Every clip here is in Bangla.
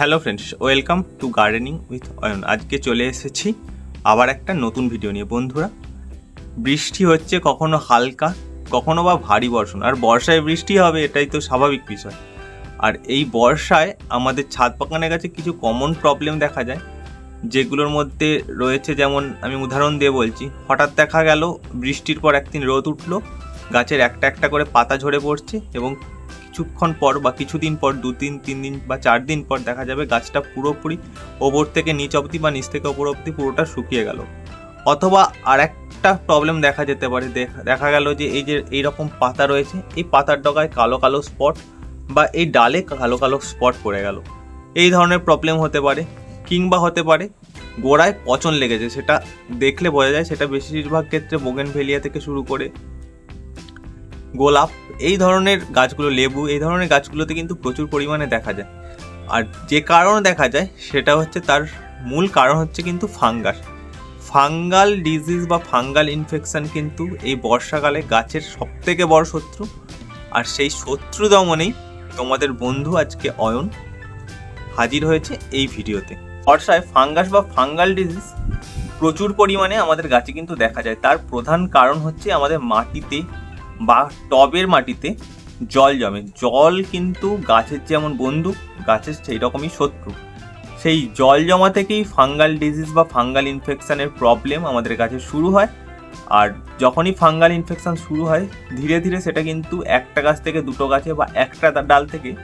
Hello friends, welcome to gardening with Ayan. আজকে চলে এসেছি আবার একটা নতুন ভিডিও নিয়ে। বন্ধুরা, বৃষ্টি হচ্ছে কখনো হালকা, কখনো বা ভারী বর্ষণ। আর বর্ষায় বৃষ্টি হবে, এটাই তো স্বাভাবিক বিষয়। আর এই বর্ষায় আমাদের ছাদ বাগানের কাছে কিছু কমন প্রবলেম দেখা যায়, যেগুলোর মধ্যে রয়েছে যেমন আমি উদাহরণ দিয়ে বলছি, হঠাৎ দেখা গেল বৃষ্টির পর একদিন রোদ উঠল, গাছের একটা একটা করে পাতা ঝরে পড়ছে এবং কিছুক্ষণ পর বা কিছুদিন পর, দু তিন তিন দিন বা চার দিন পর দেখা যাবে গাছটা পুরোপুরি ওপর থেকে নিচ অবধি বা নিচ থেকে ওপর অবধি পুরোটা শুকিয়ে গেল। অথবা আর একটা প্রবলেম দেখা যেতে পারে। দেখা- গেল যে এই যে এইরকম পাতা রয়েছে, এই পাতার ডগায় কালো কালো স্পট বা এই ডালে কালো কালো স্পট পড়ে গেল। এই ধরনের প্রবলেম হতে পারে কিংবা হতে পারে গোড়ায় পচন লেগেছে। সেটা দেখলে বোঝা যায়, সেটা বেশিরভাগ ক্ষেত্রে বোগেন ভেলিয়া থেকে শুরু করে গোলাপ, এই ধরনের গাছগুলো, লেবু, এই ধরনের গাছগুলোতে কিন্তু প্রচুর পরিমাণে দেখা যায়। আর যে কারণ দেখা যায়, সেটা হচ্ছে তার মূল কারণ হচ্ছে কিন্তু ফাঙ্গাস। ফাঙ্গাল ডিজিজ বা ফাঙ্গাল ইনফেকশান কিন্তু এই বর্ষাকালে গাছের সবথেকে বড় শত্রু। আর সেই শত্রু দমনেই তোমাদের বন্ধু আজকে অয়ন হাজির হয়েছে এই ভিডিওতে। বর্ষায় ফাঙ্গাস বা ফাঙ্গাল ডিজিজ প্রচুর পরিমাণে আমাদের গাছে কিন্তু দেখা যায়। তার প্রধান কারণ হচ্ছে আমাদের মাটিতে বা টবের মাটিতে জল জমে। জল কিন্তু গাছের যেমন বন্ধু গাছের সেই রকমই শত্রু। সেই জল জমা থেকেই ফাঙ্গাল ডিজিজ বা ফাঙ্গাল ইনফেকশানের প্রবলেম আমাদের কাছে শুরু হয়। আর যখনই ফাঙ্গাল ইনফেকশান শুরু হয়, ধীরে ধীরে সেটা কিন্তু একটা গাছ থেকে দুটো গাছে বা একটা ডাল থেকে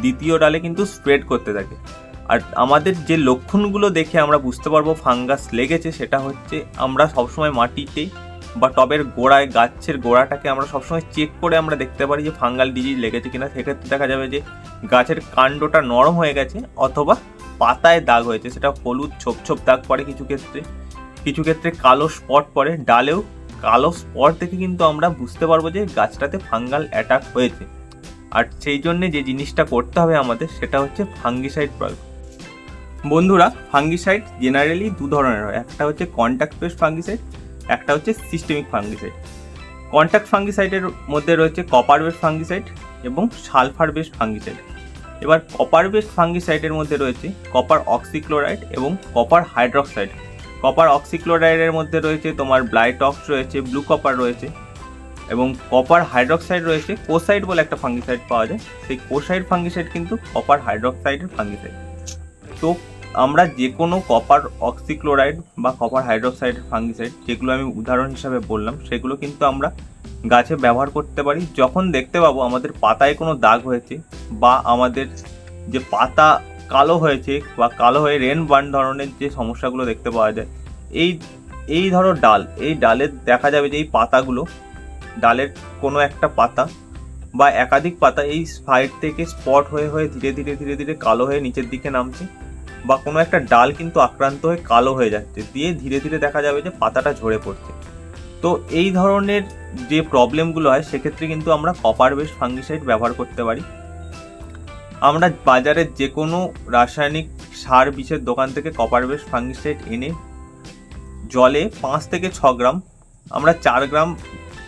দ্বিতীয় ডালে কিন্তু স্প্রেড করতে থাকে। আর আমাদের যে লক্ষণগুলো দেখে আমরা বুঝতে পারব ফাঙ্গাস লেগেছে, সেটা হচ্ছে আমরা সবসময় মাটিতে বা টবের গোড়ায়, গাছের গোড়াটাকে আমরা সবসময় চেক করে আমরা দেখতে পারি যে ফাঙ্গাল ডিজিজ লেগেছে কিনা। সেক্ষেত্রে দেখা যাবে যে গাছের কাণ্ডটা নরম হয়ে গেছে অথবা পাতায় দাগ হয়েছে। সেটা হলুদ, ছোপ ছোপ দাগ পড়ে কিছু ক্ষেত্রে। কিছু ক্ষেত্রে কালো স্পট পড়ে। ডালেও কালো স্পট দেখে কিন্তু আমরা বুঝতে পারব যে গাছটাতে ফাঙ্গাল অ্যাটাক হয়েছে। আর সেই জন্যে যে জিনিসটা করতে হবে আমাদের, সেটা হচ্ছে ফাঙ্গিসাইড প্রয়োগ। বন্ধুরা ফাঙ্গিসাইড জেনারেলি দু ধরনের হয়। একটা হচ্ছে কন্ট্যাক্ট বেসড ফাঙ্গিসাইড একটা হচ্ছে সিস্টেমিক ফাঙ্গিসাইড কন্ট্যাক্ট ফাঙ্গিসাইডের মধ্যে রয়েছে কপার বেসড ফাঙ্গিসাইড এবং সালফার বেসড ফাঙ্গিসাইড এবার কপার বেসড ফাঙ্গিসাইডের মধ্যে রয়েছে কপার অক্সিক্লোরাইড এবং কপার হাইড্রক্সাইড কপার অক্সিক্লোরাইডের মধ্যে রয়েছে তোমার ব্লাইটক্স রয়েছে ব্লু কপার রয়েছে এবং কপার হাইড্রক্সাইড রয়েছে কোসাইড বলে একটা ফাঙ্গিসাইড পাওয়া যায়। সেই কোসাইড ফাঙ্গিসাইড কিন্তু কপার হাইড্রক্সাইডের ফাঙ্গিসাইড তো আমরা যে কোনো কপার অক্সিক্লোরাইড বা কপার হাইড্রোক্সাইডের ফাঙ্গিসাইড যেগুলো আমি উদাহরণ হিসাবে বললাম, সেগুলো কিন্তু আমরা গাছে ব্যবহার করতে পারি। যখন দেখতে পাবো আমাদের পাতায় কোনো দাগ হয়েছে বা আমাদের যে পাতা কালো হয়েছে বা কালো হয়ে রেন বার্ন ধরনের যে সমস্যাগুলো দেখতে পাওয়া যায়, এই এই ধরো ডাল, এই ডালের দেখা যাবে যে এই পাতাগুলো, ডালের কোনো একটা পাতা বা একাধিক পাতা এই সাইড থেকে স্পট হয়ে হয়ে ধীরে ধীরে ধীরে ধীরে কালো হয়ে নিচের দিকে নামছে। বা কোনো একটা ডাল কিন্তু আক্রান্ত হয়ে কালো হয়ে যাচ্ছে, দিয়ে ধীরে ধীরে দেখা যাবে যে পাতাটা ঝরে পড়ছে। তো এই ধরনের যে প্রবলেমগুলো হয়, সেক্ষেত্রে কিন্তু আমরা কপার বেস ফাঙ্গিসাইড ব্যবহার করতে পারি। আমরা বাজারের যে কোনো রাসায়নিক সার বিষের দোকান থেকে কপার বেস ফাঙ্গিসাইড এনে জলে পাঁচ থেকে ছ গ্রাম, আমরা চার গ্রাম,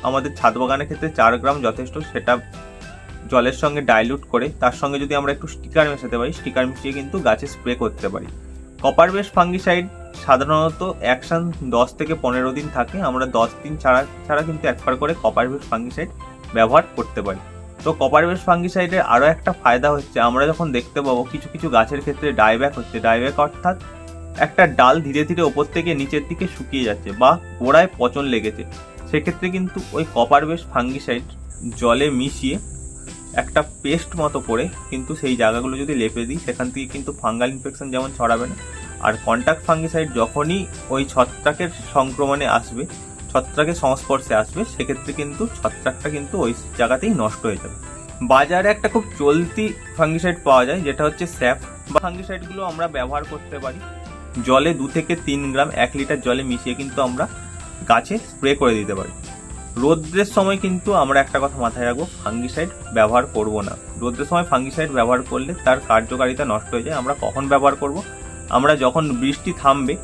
আমাদের ছাদ বাগানের ক্ষেত্রে চার গ্রাম যথেষ্ট, সেটা জলের সঙ্গে ডাইলুট করে, তার সঙ্গে যদি আমরা একটু স্টিকার মেশাতে পারি স্টিকার মিশিয়ে কিন্তু গাছে স্প্রে করতে পারি। কপার বেস ফাঙ্গিসাইড সাধারণত অ্যাকশন দশ থেকে পনেরো দিন থাকে, আমরা দশ দিন ছাড়া ছাড়া কিন্তু একবার করে কপার বেস ফাঙ্গিসাইড ব্যবহার করতে পারি। তো কপার বেস ফাঙ্গিসাইডের আরও একটা ফায়দা হচ্ছে, আমরা যখন দেখতে পাবো, কিছু কিছু গাছের ক্ষেত্রে ডাইব্যাক হচ্ছে। ডাইব্যাক অর্থাৎ একটা ডাল ধীরে ধীরে ওপর থেকে নিচের দিকে শুকিয়ে যাচ্ছে বা গোড়ায় পচন লেগেছে। সেক্ষেত্রে কিন্তু ওই কপার বেস ফাঙ্গিসাইড জলে মিশিয়ে একটা পেস্ট মতো করে কিন্তু সেই জায়গাগুলো যদি লেপে দিই, সেখান থেকে কিন্তু ফাঙ্গাল ইনফেকশন যেমন ছড়াবে না। আর কন্ট্যাক্ট ফাঙ্গিসাইড যখনই ওই ছত্রাকের সংক্রমণে আসবে ছত্রাকের সংস্পর্শে আসবে, সেক্ষেত্রে কিন্তু ছত্রাকটা কিন্তু ওই জায়গাতেই নষ্ট হয়ে যাবে। বাজারে একটা খুব চলতি ফাঙ্গিসাইড পাওয়া যায়, যেটা হচ্ছে স্যাপ। বা ফাঙ্গিসাইডগুলো আমরা ব্যবহার করতে পারি। জলে দু থেকে তিন গ্রাম এক লিটার জলে মিশিয়ে কিন্তু আমরা গাছে স্প্রে করে দিতে পারি। রোদ্রের সময় কিন্তু আমরা একটা কথা মাথায় রাখব ফাঙ্গিসাইড ব্যবহার করব না। রোদ্রের সময় ফাঙ্গিসাইড ব্যবহার করলে তার কার্যকারিতা নষ্ট হয়ে যায়, আমরা কখন ব্যবহার করব? আমরা যখন বৃষ্টি থামবে,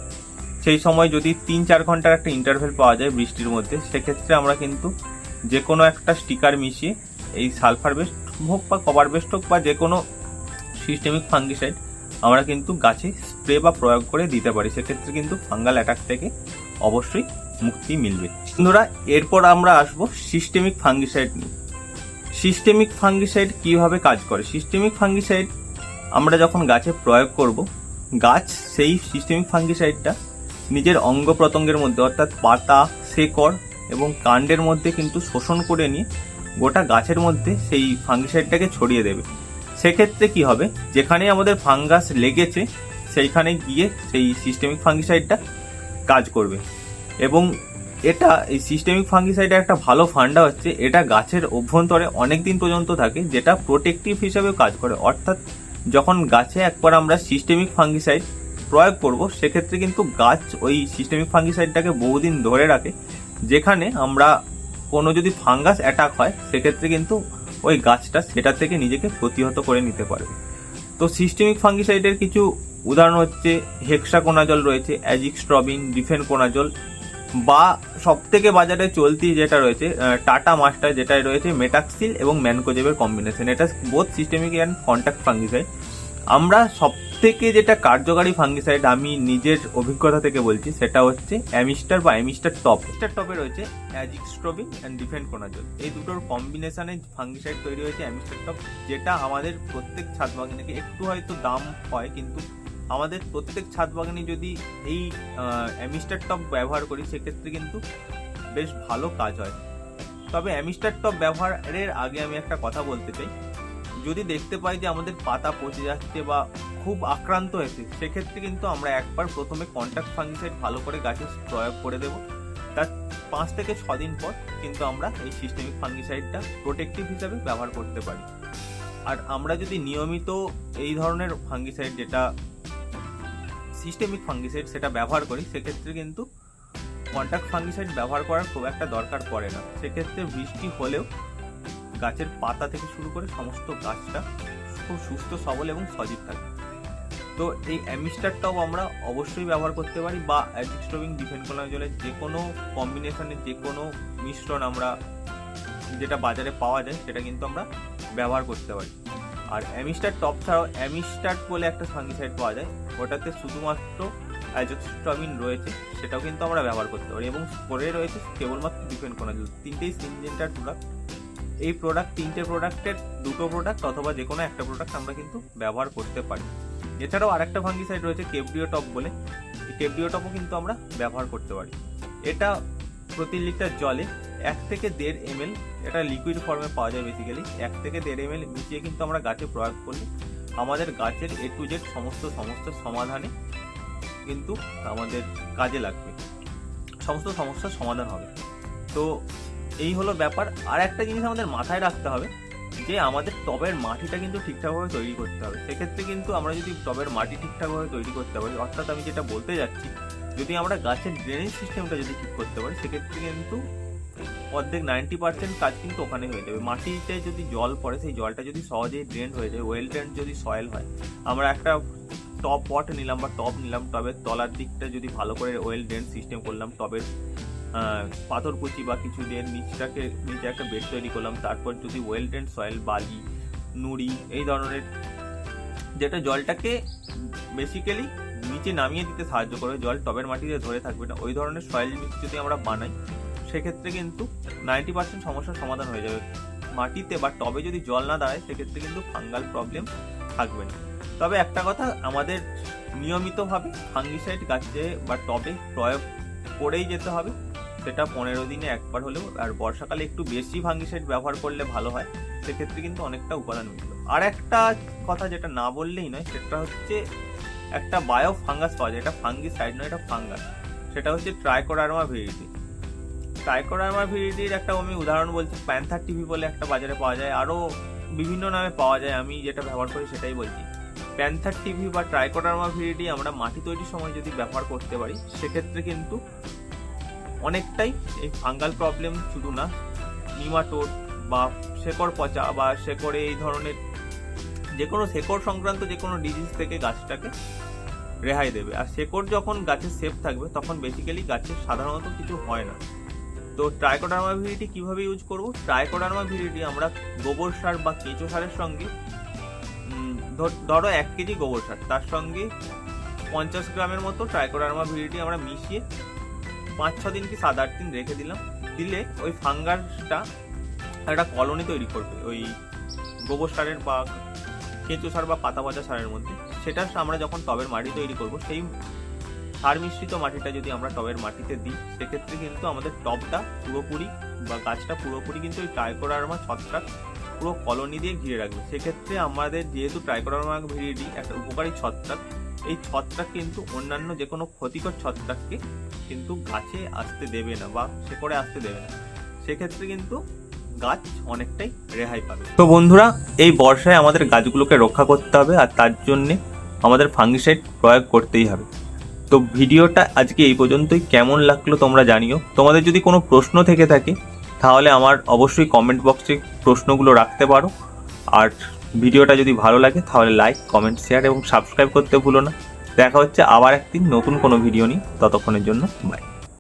সেই সময় যদি তিন চার ঘণ্টার একটা ইন্টারভেল পাওয়া যায় বৃষ্টির মধ্যে, সেক্ষেত্রে আমরা কিন্তু যে কোনো একটা স্টিকার মিশিয়ে এই সালফার বেস্ট হোক বা কভার বেস্ট হোক বা যে কোনো সিস্টেমিক ফাঙ্গিসাইড আমরা কিন্তু গাছে স্প্রে বা প্রয়োগ করে দিতে পারি। সেক্ষেত্রে কিন্তু ফাঙ্গাল অ্যাটাক থেকে অবশ্যই মুক্তি মিলবে। বন্ধুরা, এরপর আমরা আসব সিস্টেমিক ফাঙ্গিসাইড নিয়ে। সিস্টেমিক ফাঙ্গিসাইড কীভাবে কাজ করে? সিস্টেমিক ফাঙ্গিসাইড আমরা যখন গাছে প্রয়োগ করব, গাছ সেই সিস্টেমিক ফাঙ্গিসাইডটা নিজের অঙ্গ প্রত্যঙ্গের মধ্যে, অর্থাৎ পাতা, শেকড় এবং কাণ্ডের মধ্যে কিন্তু শোষণ করে নিয়ে গোটা গাছের মধ্যে সেই ফাঙ্গিসাইডটাকে ছড়িয়ে দেবে। সেক্ষেত্রে কি হবে? যেখানে আমাদের ফাঙ্গাস লেগেছে, সেইখানে গিয়ে সেই সিস্টেমিক ফাঙ্গিসাইডটা কাজ করবে। এবং এটা এই সিস্টেমিক ফাঙ্গিসাইডের একটা ভালো ফান্ডা হচ্ছে। এটা গাছের অভ্যন্তরে অনেক দিন পর্যন্ত থাকে, যেটা প্রোটেকটিভ হিসাবেও কাজ করে। অর্থাৎ যখন গাছে একবার আমরা সিস্টেমিক ফাঙ্গিসাইড প্রয়োগ করব, সেক্ষেত্রে কিন্তু গাছ ওই সিস্টেমিক ফাঙ্গিসাইডটাকে বহুদিন ধরে রাখে। যেখানে আমরা কোনো যদি ফাঙ্গাস অ্যাটাক হয়, সেক্ষেত্রে কিন্তু ওই গাছটা সেটা থেকে নিজেকে প্রতিহত করে নিতে পারবে তো সিস্টেমিক ফাঙ্গিসাইডের কিছু উদাহরণ হচ্ছে হেক্সাকোনাজল রয়েছে অ্যাজিক্সট্রবিন ডিফেনকোনাজল বা সব থেকে বাজারে চলতি যেটা রয়েছে টাটা মাস্টার যেটা রয়েছে মেটাক্সিল এবং ম্যানকোজেবের কম্বিনেশন এটা both systemic and contact fungicide আমরা সব থেকে যেটা কার্যকারী ফাঙ্গিসাইড আমি নিজের অভিজ্ঞতা থেকে বলছি, সেটা হচ্ছে অ্যামিস্টার বা অ্যামিস্টার টপ অ্যামিস্টার টপে রয়েছে অ্যাজিক্সট্রবিন অ্যান্ড ডিফেনকোনাজল এই দুটোর কম্বিনেশনে ফাঙ্গিসাইড তৈরি হয়েছে অ্যামিস্টার টপ যেটা আমাদের প্রত্যেক ছাদ বাগানে একটু হয়তো দাম হয়, কিন্তু আমাদের প্রত্যেক ছাদ বাগানে যদি এই অ্যামিস্টার টপ ব্যবহার করি, সেক্ষেত্রে কিন্তু বেশ ভালো কাজ হয়। তবে অ্যামিস্টার টপ ব্যবহারের আগে আমি একটা কথা বলতে চাই। যদি দেখতে পাই যে আমাদের পাতা পচে যাচ্ছে বা খুব আক্রান্ত হয়েছে, সেক্ষেত্রে কিন্তু আমরা একবার প্রথমে কন্ট্যাক্ট ফাঙ্গিসাইড ভালো করে গাছে প্রয়োগ করে দেব। তার পাঁচ থেকে ছ দিন পর কিন্তু আমরা এই সিস্টেমিক ফাঙ্গিসাইডটা প্রোটেক্টিভ হিসাবে ব্যবহার করতে পারি। আর আমরা যদি নিয়মিত এই ধরনের ফাঙ্গিসাইড যেটা সিস্টেমিক ফাঙ্গিসাইড সেটা ব্যবহার করি, সেক্ষেত্রে কিন্তু কন্ট্যাক্ট ফাঙ্গিসাইড ব্যবহার করার খুব একটা দরকার পড়ে না। সেক্ষেত্রে বৃষ্টি হলেও গাছের পাতা থেকে শুরু করে সমস্ত গাছটা খুব সুস্থ, সবল এবং সজীব থাকে। তো এই অ্যামিস্টারটাও আমরা অবশ্যই ব্যবহার করতে পারি বা অ্যাজিক্সট্রবিং ডিফেনকোনাজলের যে কোনো কম্বিনেশনের যে কোনো মিশ্রণ আমরা যেটা বাজারে পাওয়া যায়, সেটা কিন্তু আমরা ব্যবহার করতে পারি। আর অ্যামিস্টার টপ ছাড়াও অ্যামিস্টার বলে একটা ফাঙ্গিসাইড পাওয়া যায়। ওটাতে শুধুমাত্র অ্যাজোস্ট্রমিন রয়েছে, সেটাও কিন্তু আমরা ব্যবহার করতে পারি এবং স্পোরে রয়েছে কেবলমাত্র ডিফেন্ড করা যায়। তিনটেই সিনজেন্টার প্রোডাক্ট এই প্রোডাক্ট তিনটে প্রোডাক্টের দুটো প্রোডাক্ট অথবা যে কোনো একটা প্রোডাক্ট আমরা কিন্তু ব্যবহার করতে পারি। এছাড়াও আরেকটা ফাঙ্গিসাইড রয়েছে কেবডিও টপ বলে। এই টপও কিন্তু আমরা ব্যবহার করতে পারি। এটা প্রতি লিটার জলে এক থেকে দেড় এম এটা লিকুইড ফর্মে পাওয়া যায় বেসিক্যালি এক থেকে দেড় এম এল মিশিয়ে কিন্তু আমরা গাছে প্রয়োগ করলে আমাদের গাছের এ টু জেড সমস্ত সমস্যার সমাধানে কিন্তু আমাদের কাজে লাগবে। সমস্ত সমস্যার সমাধান হবে। তো এই হলো ব্যাপার। আর একটা জিনিস আমাদের মাথায় রাখতে হবে, যে আমাদের টবের মাটিটা কিন্তু ঠিকঠাকভাবে তৈরি করতে হবে। সেক্ষেত্রে কিন্তু আমরা যদি টবের মাটি ঠিকঠাকভাবে তৈরি করতে পারি, অর্থাৎ আমি যেটা বলতে যাচ্ছি, যদি আমরা গাছের ড্রেনেজ সিস্টেমটা যদি ঠিক করতে পারি, সেক্ষেত্রে কিন্তু অর্ধেক নাইনটি পার্সেন্ট কাজ কিন্তু ওখানে হয়ে যাবে। মাটিতে যদি জল পড়ে, সেই জলটা যদি সহজেই ড্রেন হয়ে যায় ওয়েল ড্রেন যদি সয়েল হয়, আমরা একটা টপ পট নিলাম বা টপ নিলাম টবের তলার দিকটা যদি ভালো করে ওয়েল ড্রেন সিস্টেম করলাম টবের পাথর কুচি বা কিছু দিয়ে নিচটাকে, নিচে একটা বেড তৈরি করলাম, তারপর যদি ওয়েল ড্রেন সয়েল বালি, নুড়ি, এই ধরনের যেটা জলটাকে বেসিক্যালি নিচে নামিয়ে দিতে সাহায্য করবে জল টবের মাটিতে ধরে থাকবে না। ওই ধরনের সয়েল মিক্স যদি আমরা বানাই সেক্ষেত্রে কিন্তু নাইনটি পার্সেন্ট সমস্যার সমাধান হয়ে যাবে। মাটিতে বা টবে যদি জল না দাঁড়ায়, সেক্ষেত্রে কিন্তু ফাঙ্গাল প্রবলেম থাকবে না। তবে একটা কথা, আমাদের নিয়মিতভাবে ফাঙ্গিসাইড গাছে বা টবে প্রয়োগ করেই যেতে হবে। সেটা পনেরো দিনে একবার হলেও, আর বর্ষাকালে একটু বেশি ফাঙ্গিসাইড ব্যবহার করলে ভালো হয়। সেক্ষেত্রে কিন্তু অনেকটা উপাদান মিলবে আর একটা কথা যেটা না বললেই নয়, সেটা হচ্ছে একটা বায়ো ফাঙ্গাস পাওয়া যায়। এটা ফাঙ্গিসাইড নয়, এটা ফাঙ্গাস সেটা হচ্ছে ট্রাইকোডার্মা ভিরিটি ট্রাইকোডার্মা ভিরিটির একটা আমি উদাহরণ বলছি প্যান্থার টিভি বলে একটা বাজারে পাওয়া যায়, আরও বিভিন্ন নামে পাওয়া যায়, আমি যেটা ব্যবহার করি সেটাই বলছি। প্যান্থার টিভি বা ট্রাইকোডার্মা ভিরিটি আমরা মাটি তৈরির সময় যদি ব্যবহার করতে পারি, সেক্ষেত্রে কিন্তু অনেকটাই এই ফাঙ্গাল প্রবলেম শুধু না নিমাটোড বা শেকড় পচা বা শেকড়ে এই ধরনের যে কোনো শেকড় সংক্রান্ত যে কোনো ডিজিজ থেকে গাছটাকে রেহাই দেবে। আর শেকড় যখন গাছের সেফ থাকবে, তখন বেসিক্যালি গাছের সাধারণত কিছু হয় না। তো ট্রাইকোডার্মা ভিরিটি কীভাবে ইউজ করব? ট্রাইকোডার্মা ভিরিটি আমরা গোবর সার বা কেঁচো সারের সঙ্গে ধরো এক কেজি গোবর সার, তার সঙ্গে পঞ্চাশ গ্রামের মতো ট্রাইকোডার্মা ভিডিটি আমরা মিশিয়ে পাঁচ, ছ দিন কি সাত, আট দিন রেখে দিলাম। দিলে ওই ফাঙ্গাসটা একটা কলোনি তৈরি করবে, ওই গোবর সারের বা কেঁচো সার বা পাতা পচা সারের মধ্যে। সেটা আমরা যখন টবের মাটি তৈরি করব, সেই সার মিশ্রিত মাটিটা যদি আমরা টবের মাটিতে দিই, সেক্ষেত্রে কিন্তু আমাদের টবটা পুরোপুরি বা গাছটা পুরোপুরি কিন্তু ওই ট্রাইকোডার্মা ছত্রাক পুরো কলোনি দিয়ে ঘিরে রাখবে। সেক্ষেত্রে আমাদের যেহেতু ট্রাইকোডার্মা ভিরিডি একটা উপকারী ছত্রাক, এই ছত্রাক কিন্তু অন্যান্য যে কোনো ক্ষতিকর ছত্রাককে কিন্তু গাছে আসতে দেবে না বা শেকড়ে আসতে দেবে না। সেক্ষেত্রে কিন্তু গাছ অনেকটাই রেহাই পাবে। তো বন্ধুরা, এই বর্ষায় আমাদের গাছগুলোকে রক্ষা করতে হবে আর তার জন্যে আমাদের ফাঙ্গিসাইড প্রয়োগ করতেই হবে। তো ভিডিওটা আজকে এই পর্যন্তই। কেমন লাগল তোমরা জানিও। তোমাদের যদি কোনো প্রশ্ন থেকে থাকে, তাহলে আমার অবশ্যই কমেন্ট বক্সে প্রশ্নগুলো রাখতে পারো। আর ভিডিওটা যদি ভালো লাগে, তাহলে লাইক কমেন্ট শেয়ার এবং সাবস্ক্রাইব করতে ভুলো না। দেখা হচ্ছে আবার একদিন নতুন কোনো ভিডিও নিয়ে। ততক্ষণের জন্য বাই